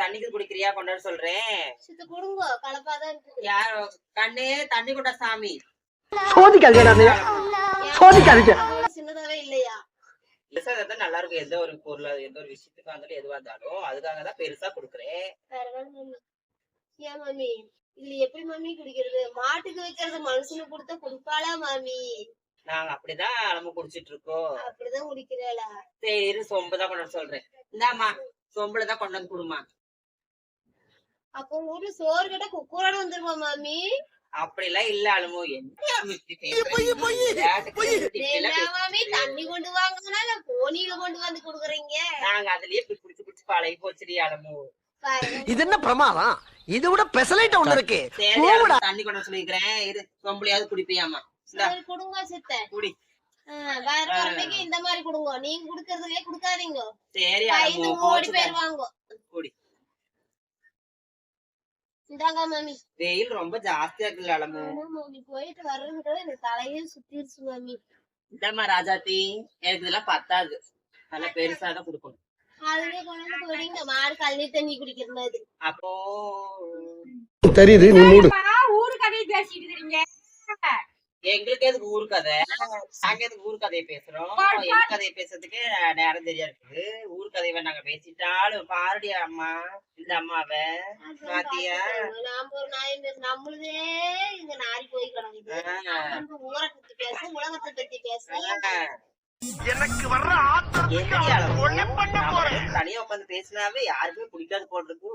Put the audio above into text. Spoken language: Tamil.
தண்ணிக்கு குடிக்கிறியா கொண்டாட சொல்றேன். யார் கண்ணே தண்ணி கொண்டா சாமி. சோதிக்காதீங்க சோதிக்காதீங்க. சின்னதாவே இல்லையா? நல்லா இருக்கும். எந்த ஒரு பொருள் எந்த ஒரு விஷயத்துக்கா இருந்தாலும் எதுவா இருந்தாலும் அதுக்காக தான் பெருசா கொடுக்குறேன். ஏன் மம்மி இதுல எப்படி மம்மி குடிக்கிறது? மாட்டுக்கு வைக்கிறது மனுஷனுக்கு கொடுத்தா குடிப்பாளா மாமி? நாங்க அப்படிதான் நம்ம குடிச்சிட்டு இருக்கோம். அப்படிதான் குடிக்கிறாளா? சரி இரு சொம்பு தான் கொண்டாட சொல்றேன். இந்தாம்மா சொம்புல தான் கொண்டு வந்து கொடுமா அப்போ வீட்டுல சோறு கேட்டா குக்கரோட வந்துருமா மாமி? அப்படிலாம் இல்ல என்ன மாமி தண்ணி கொண்டு வாங்கன்னா போனியில கொண்டு வந்து குடுக்குறீங்க? நாங்க அதுலயே இப்படி குடிச்சு குடிச்சு பழகி போச்சுடி பாருங்க இது என்ன பிரமாதம்? இது விட பெசலைட் ஒண்ணு இருக்கு. தண்ணி கொண்டு வர சொல்லிக்கிறேன் இரு சொம்புலையாவது குடிப்பியாமா கொடுங்க சித்த குடி. வேற இந்த மாதிரி கொடுங்க. நீங்க குடுக்கறதுலயே குடுக்காதீங்க. சரி ஓடி. போயிருவாங்க குடி இந்தாங்க மாமி. வெயில் ரொம்ப ஜாஸ்தியா இருக்குல்ல அலமு ஆமா மாமி போயிட்டு வர்றதுக்குள்ள எனக்கு தலையே சுத்திருச்சு மாமி. இந்தாம்மா ராஜாத்தி எனக்கு இதெல்லாம் பத்தாது. நல்லா பெருசா தான் கொடுக்கணும். அதுலயே கொண்டு வந்து போடுங்க மாடு கழுவி தண்ணி குடிக்கிற மாதிரி. அப்போ தெரியுது நீ மூடு. ஊரு கதையை பேசிட்டு இருக்கீங்க. எங்களுக்கு எதுக்கு ஊர் கதை? நாங்க எதுக்கு ஊர் கதையை பேசுறோம்? எங்க கதையை பேசுறதுக்கு நேரம் தெரியா இருக்குது ஊர் நாங்க பேசிட்டாலும் பாருடி அம்மா இந்த அம்மாவை. பாத்தியா நாம ஒரு நாயம் பேச நம்மளுதே இங்க நாரி போய் கிடக்குது ஊரை பத்தி பேச உலகத்தை பத்தி பேச. எனக்கு வர்ற? நம்ம தனியா உட்காந்து பேசினாவே யாருக்குமே பிடிக்காது போல் இருக்கு.